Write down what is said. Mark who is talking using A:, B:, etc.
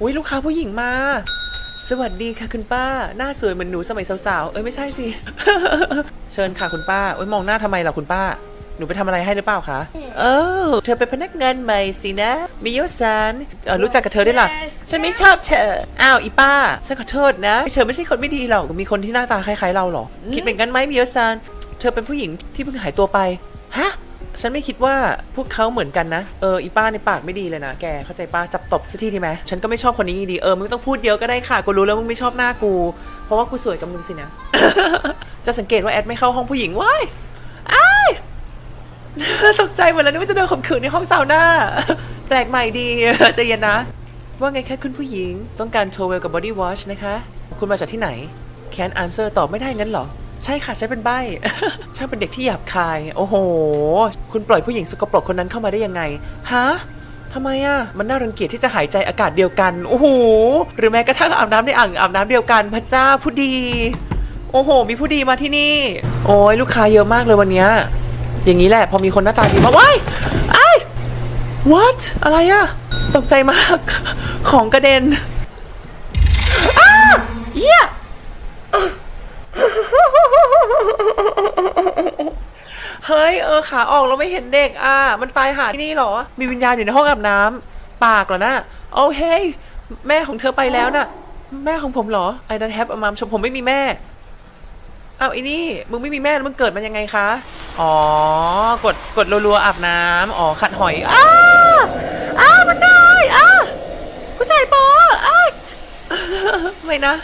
A: อุ้ยลูกค้าผู้หญิงมา สวัสดีค่ะคุณป้า หน้าสวยเหมือนหนูสมัยสาวๆ เอ้ยไม่ใช่สิ เชิญค่ะคุณป้าโอ้ยมองหน้าทำไมล่ะคุณป้า หนูไปทำอะไรให้หรือเปล่าคะ เออเธอเป็นพนักงานใหม่สินะ มิโยซันเออรู้จักกับเธอได้วยล่ะ ฉันไม่ชอบเธอ อ้าวอีป้า ฉันขอโทษนะ เธอไม่ใช่คนไม่ดีหรอก มีคนที่หน้าตาคล้ายๆเราหรอ คิดเป็นกันไหมมิโยซัน เธอเป็นผู้หญิงที่เพิ่งหายตัวไปฮะ ฉันไม่คิดว่าพวกเขาเหมือนกันนะ เอออีป้าในปากไม่ดีเลยนะแกเข้าใจป้าจับตบสักทีดีไหมฉันก็ไม่ชอบคนนี้ดีเออมึงต้องพูดเยอะก็ได้ค่ะกูรู้แล้วมึงไม่ชอบหน้ากู เพราะว่ากูสวยกับมึงสินะ จะสังเกตว่าแอดไม่เข้าห้องผู้หญิงว้ายอ้ายตกใจหมดแล้วนึกว่าจะโดนข่มขืนในห้องซาวน่าแปลกใหม่ดีใจเย็นนะ ว่าไงคะคุณผู้หญิงต้องการโทเวลกับบอดี้วอชนะคะ คุณมาจากที่ไหน แคนอันเซอร์ตอบไม่ได้งั้นเหรอ ใช่ค่ะฉันเป็นใบ ช่างเป็นเด็กที่หยาบคาย โอ้โห คุณปล่อยผู้หญิงสกปรกคนนั้นเข้ามาได้ยังไง ฮะทำไมอะมันน่ารังเกียจที่จะหายใจอากาศเดียวกัน โอ้โห หรือแม้กระทั่งอาบน้ำในอ่างอาบน้ำเดียวกัน พระเจ้าผู้ดี โอ้โห มีผู้ดีมาที่นี่ โอ้ยลูกค้าเยอะมากเลยวันเนี้ยอย่างนี้แหละ พอมีคนหน้าตาดีมาว้ายไอ้ what อะไรอะ ตกใจมาก ของกระเด็น เฮ้ยเออขาออกเราไม่เห็นเด็กอะมันตายหาที่นี่เหรอ มีวิญญาณอยู่ในห้องอาบน้ำปากเหรอนะโอ้เฮ้ยแม่ของเธอไปแล้วน่ะ แม่ของผมเหรอ I don't have a mom ชมผมไม่มีแม่เอาไอ้นี่มึงไม่มีแม่แล้วมึงเกิดมายังไงคะ อ๋อ กดกดรัวๆอาบน้ำอ๋อขัดหอยอ้าอ้าผู้ชายอ้าผู้ชายปออ้าไม่นะ